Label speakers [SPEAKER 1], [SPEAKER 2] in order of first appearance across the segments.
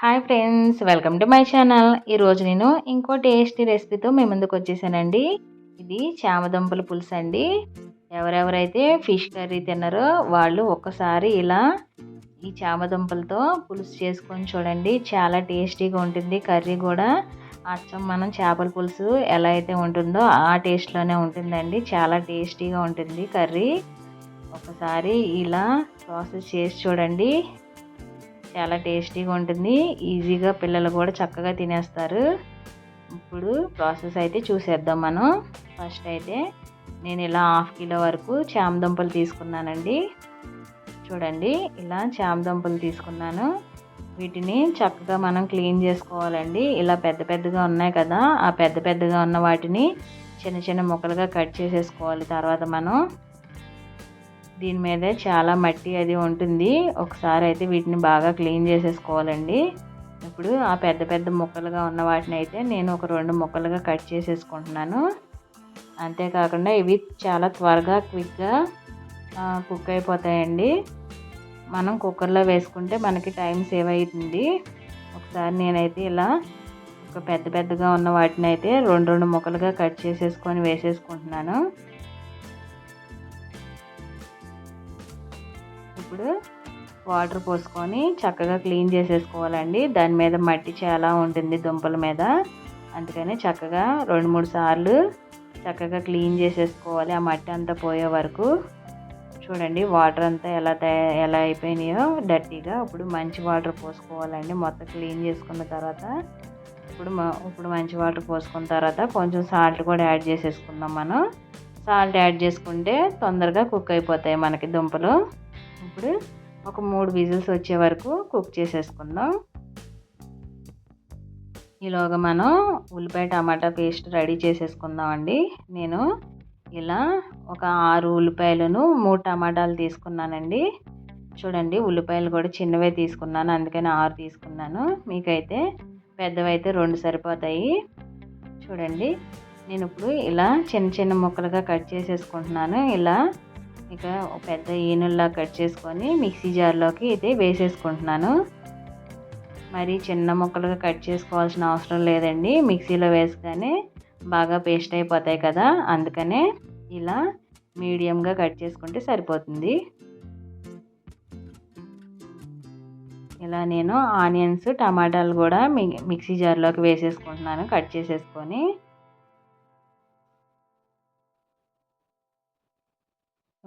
[SPEAKER 1] Hi friends welcome to my channel. ఈరోజు నేను ఇంకో టేస్టీ రెసిపీతో మీ ముందుకు వచ్చేసానండి. ఇది చామదుంపల పులుసు అండి. ఎవరెవరైతే ఫిష్ కర్రీ తిన్నారో వాళ్ళు ఒక్కసారి ఇలా ఈ చామదుంపలతో పులుసు చేసుకొని చూడండి. చాలా టేస్టీగా ఉంటుంది కర్రీ కూడా. అచ్చం మనం చేపల పులుసు ఎలా అయితే ఉంటుందో ఆ టేస్ట్లోనే ఉంటుందండి. చాలా టేస్టీగా ఉంటుంది కర్రీ. ఒకసారి ఇలా ప్రాసెస్ చేసి చూడండి. చాలా టేస్టీగా ఉంటుంది. ఈజీగా పిల్లలు కూడా చక్కగా తినేస్తారు. ఇప్పుడు ప్రాసెస్ అయితే చూసేద్దాం మనం. ఫస్ట్ అయితే నేను ఇలా హాఫ్ కిలో వరకు చామదుంపలు తీసుకున్నానండి. చూడండి ఇలా చామదుంపలు తీసుకున్నాను. వీటిని చక్కగా మనం క్లీన్ చేసుకోవాలండి. ఇలా పెద్ద పెద్దగా ఉన్నాయి కదా ఆ పెద్ద పెద్దగా ఉన్న వాటిని చిన్న చిన్న ముక్కలుగా కట్ చేసేసుకోవాలి. తర్వాత మనం దీని మీద చాలా మట్టి అది ఉంటుంది. ఒకసారి అయితే వీటిని బాగా క్లీన్ చేసేసుకోవాలండి. ఇప్పుడు ఆ పెద్ద పెద్ద ముక్కలుగా ఉన్న వాటిని అయితే నేను ఒక రెండు ముక్కలుగా కట్ చేసేసుకుంటున్నాను. అంతేకాకుండా ఇవి చాలా త్వరగా క్విక్గా కుక్ అయిపోతాయండి. మనం కుక్కర్లో వేసుకుంటే మనకి టైం సేవ్ అవుతుంది. ఒకసారి నేనైతే ఇలా ఒక పెద్ద పెద్దగా ఉన్న వాటిని అయితే రెండు రెండు ముక్కలుగా కట్ చేసేసుకొని వేసేసుకుంటున్నాను. ఇప్పుడు వాటర్ పోసుకొని చక్కగా క్లీన్ చేసేసుకోవాలండి. దాని మీద మట్టి చాలా ఉంటుంది దుంపల మీద. అందుకని చక్కగా రెండు మూడు సార్లు చక్కగా క్లీన్ చేసేసుకోవాలి. ఆ మట్టి అంతా పోయే వరకు చూడండి వాటర్ అంతా ఎలా ఎలా అయిపోయినాయో డర్టీగా ఇప్పుడు మంచి వాటర్ పోసుకోవాలండి. మొత్తం క్లీన్ చేసుకున్న తర్వాత ఇప్పుడు ఇప్పుడు మంచి వాటర్ పోసుకున్న తర్వాత కొంచెం సాల్ట్ కూడా యాడ్ చేసేసుకుందాం మనం. సాల్ట్ యాడ్ చేసుకుంటే తొందరగా కుక్ అయిపోతాయి మనకి దుంపలు. ఇప్పుడు ఒక మూడు విజిల్స్ వచ్చే వరకు కుక్ చేసేసుకుందాం. ఈలోగా మనం ఉల్లిపాయ టమాటా పేస్ట్ రెడీ చేసేసుకుందాం అండి నేను ఇలా ఒక ఆరు ఉల్లిపాయలను మూడు టమాటాలు తీసుకున్నానండి. చూడండి ఉల్లిపాయలు కూడా చిన్నవే తీసుకున్నాను అందుకని ఆరు తీసుకున్నాను. మీకైతే పెద్దవైతే రెండు సరిపోతాయి. చూడండి నేను ఇప్పుడు ఇలా చిన్న చిన్న ముక్కలుగా కట్ చేసేసుకుంటున్నాను. ఇలా ఇక పెద్ద ఈనుల్లా కట్ చేసుకొని మిక్సీ జార్లోకి అయితే వేసేసుకుంటున్నాను. మరి చిన్న ముక్కలుగా కట్ చేసుకోవాల్సిన అవసరం లేదండి. మిక్సీలో వేసుకొని బాగా పేస్ట్ అయిపోతాయి కదా అందుకనే ఇలా మీడియంగా కట్ చేసుకుంటే సరిపోతుంది. ఇలా నేను ఆనియన్స్ టమాటాలు కూడా మిక్సీ జార్లోకి వేసేసుకుంటున్నాను కట్ చేసేసుకొని.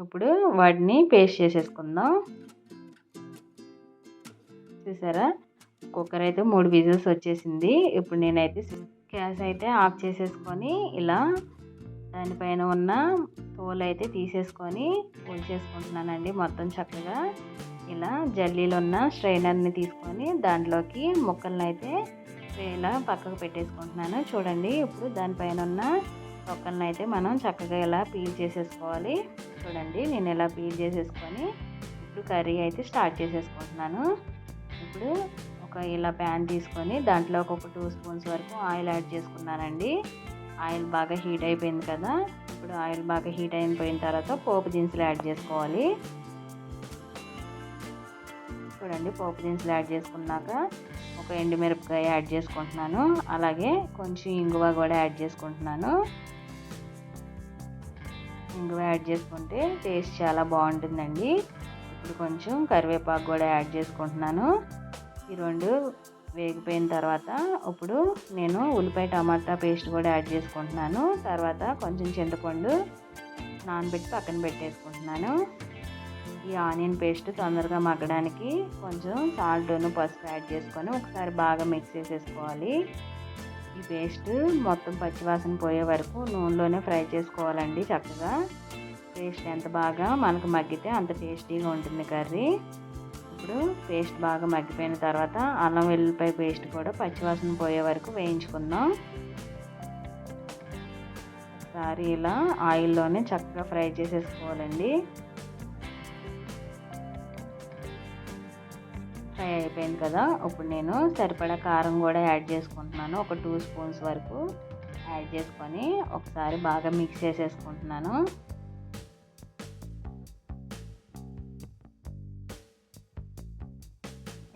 [SPEAKER 1] ఇప్పుడు వాటిని పేస్ట్ చేసేసుకుందాం. చూసారా? కుక్కర్ అయితే మూడు విజిల్స్ వచ్చేసింది. ఇప్పుడు నేనైతే గ్యాస్ అయితే ఆఫ్ చేసేసుకొని ఇలా దానిపైన ఉన్న తోలు అయితే తీసేసుకొని పూల్ చేసుకుంటున్నానండి మొత్తం చక్కగా. ఇలా జల్లీలు ఉన్న స్ట్రైనర్ని తీసుకొని దాంట్లోకి ముక్కలను అయితే ఇలా పక్కకు పెట్టేసుకుంటున్నాను. చూడండి ఇప్పుడు దానిపైన ఉన్న తొక్కలను అయితే మనం చక్కగా ఇలా పీల్ చేసేసుకోవాలి. చూడండి నేను ఇలా పీల్ చేసేసుకొని ఇప్పుడు కర్రీ అయితే స్టార్ట్ చేసేసుకుంటున్నాను. ఇప్పుడు ఒక ఇలా ప్యాన్ తీసుకొని దాంట్లో ఒక టూ స్పూన్స్ వరకు ఆయిల్ యాడ్ చేసుకున్నానండి. ఆయిల్ బాగా హీట్ అయిపోయింది కదా ఇప్పుడు ఆయిల్ బాగా హీట్ అయిపోయిన తర్వాత పోపు దినుసులు యాడ్ చేసుకోవాలి. చూడండి పోపు దినుసులు యాడ్ చేసుకున్నాక ఒక ఎండుమిరపకాయ యాడ్ చేసుకుంటున్నాను. అలాగే కొంచెం ఇంగువ కూడా యాడ్ చేసుకుంటున్నాను. ఇంగువ యాడ్ చేసుకుంటే టేస్ట్ చాలా బాగుంటుందండి. ఇప్పుడు కొంచెం కరివేపాకు కూడా యాడ్ చేసుకుంటున్నాను. ఈ రెండు వేగిపోయిన తర్వాత ఇప్పుడు నేను ఉల్లిపాయ టమాటా పేస్ట్ కూడా యాడ్ చేసుకుంటున్నాను. తర్వాత కొంచెం చింతపండు నానబెట్టి పక్కన పెట్టేసుకుంటున్నాను. ఈ ఆనియన్ పేస్ట్ తొందరగా మగ్గడానికి కొంచెం సాల్ట్ను పసుపు యాడ్ చేసుకొని ఒకసారి బాగా మిక్స్ చేసేసుకోవాలి. ఈ పేస్ట్ మొత్తం పచ్చివాసన పోయే వరకు నూనెలోనే ఫ్రై చేసుకోవాలండి చక్కగా. పేస్ట్ ఎంత బాగా మనకు మగ్గితే అంత టేస్టీగా ఉంటుంది కర్రీ. ఇప్పుడు పేస్ట్ బాగా మగ్గిపోయిన తర్వాత అల్లం వెల్లుల్లిపాయ పేస్ట్ కూడా పచ్చివాసన పోయే వరకు వేయించుకుందాం. ఒకసారి ఇలా ఆయిల్లోనే చక్కగా ఫ్రై చేసేసుకోవాలండి. ఫ్రై అయిపోయింది కదా ఇప్పుడు నేను సరిపడా కారం కూడా యాడ్ చేసుకుంటున్నాను. ఒక టూ స్పూన్స్ వరకు యాడ్ చేసుకొని ఒకసారి బాగా మిక్స్ చేసేసుకుంటున్నాను.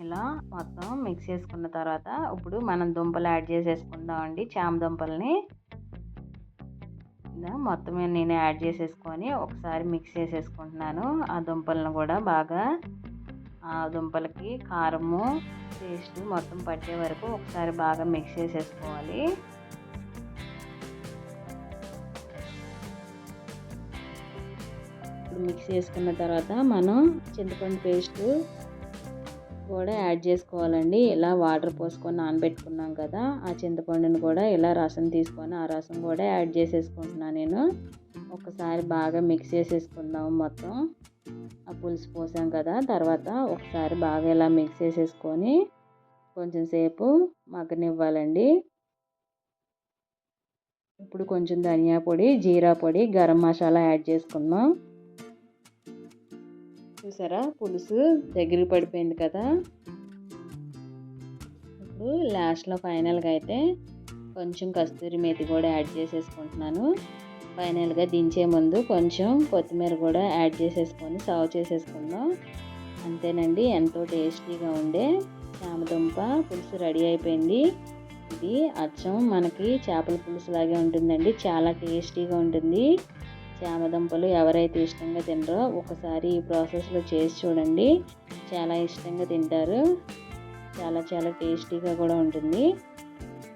[SPEAKER 1] ఇలా మొత్తం మిక్స్ చేసుకున్న తర్వాత ఇప్పుడు మనం దుంపలు యాడ్ చేసేసుకుందామండి చామ దుంపల్ని మొత్తం నేను యాడ్ చేసేసుకొని ఒకసారి మిక్స్ చేసేసుకుంటున్నాను. ఆ దుంపలను కూడా బాగా దుంపలకి కారము పేస్ట్ మొత్తం పట్టే వరకు ఒకసారి బాగా మిక్స్ చేసేసుకోవాలి. ఇప్పుడు మిక్స్ చేసుకున్న తర్వాత మనం చింతపండు పేస్ట్ కూడా యాడ్ చేసుకోవాలండి. ఇలా వాటర్ పోసుకొని నానబెట్టుకున్నాం కదా ఆ చింతపండుని కూడా ఇలా రసం తీసుకొని ఆ రసం కూడా యాడ్ చేసేసుకుంటున్నాను నేను. ఒకసారి బాగా మిక్స్ చేసేసుకుందాం మొత్తం. ఆ పులుసు పోసాం కదా తర్వాత ఒకసారి బాగా ఇలా మిక్స్ చేసేసుకొని కొంచెం సేపు మగ్గనివ్వాలండి. ఇప్పుడు కొంచెం ధనియా పొడి జీరా పొడి గరం మసాలా యాడ్ చేసుకుందాం. చూసారా? పులుసు దగ్గర పడిపోయింది కదా. ఇప్పుడు లాస్ట్లో ఫైనల్గా అయితే కొంచెం కస్తూరి మేతి కూడా యాడ్ చేసేసుకుంటున్నాను. ఫైనల్గా దించే ముందు కొంచెం కొత్తిమీర కూడా యాడ్ చేసేసుకొని సర్వ్ చేసేసుకుందాం. అంతేనండి ఎంతో టేస్టీగా ఉండే చామదుంప పులుసు రెడీ అయిపోయింది. ఇది అచ్చం మనకి చేపల పులుసు లాగే ఉంటుందండి చాలా టేస్టీగా ఉంటుంది. చామదుంపలు ఎవరైతే ఇష్టంగా తినరో ఒకసారి ఈ ప్రాసెస్లో చేసి చూడండి చాలా ఇష్టంగా తింటారు. చాలా చాలా టేస్టీగా కూడా ఉంటుంది.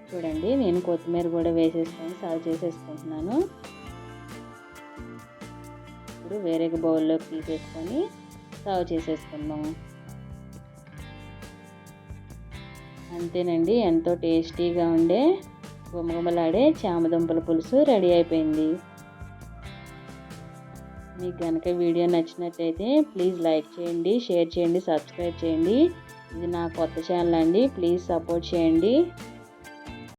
[SPEAKER 1] చూడండి నేను కొత్తిమీర కూడా వేసేసుకొని సర్వ్ చేసేసుకుంటున్నాను. ఇప్పుడు వేరే బౌల్లోకి తీసేసుకొని సర్వ్ చేసేసుకుందాం. అంతేనండి ఎంతో టేస్టీగా ఉండే గుమగుమలాడే చామదుంపల పులుసు రెడీ అయిపోయింది. మీకు కనుక వీడియో నచ్చినట్టయితే ప్లీజ్ లైక్ చేయండి షేర్ చేయండి సబ్స్క్రైబ్ చేయండి. ఇది నా కొత్త ఛానల్ అండి ప్లీజ్ సపోర్ట్ చేయండి.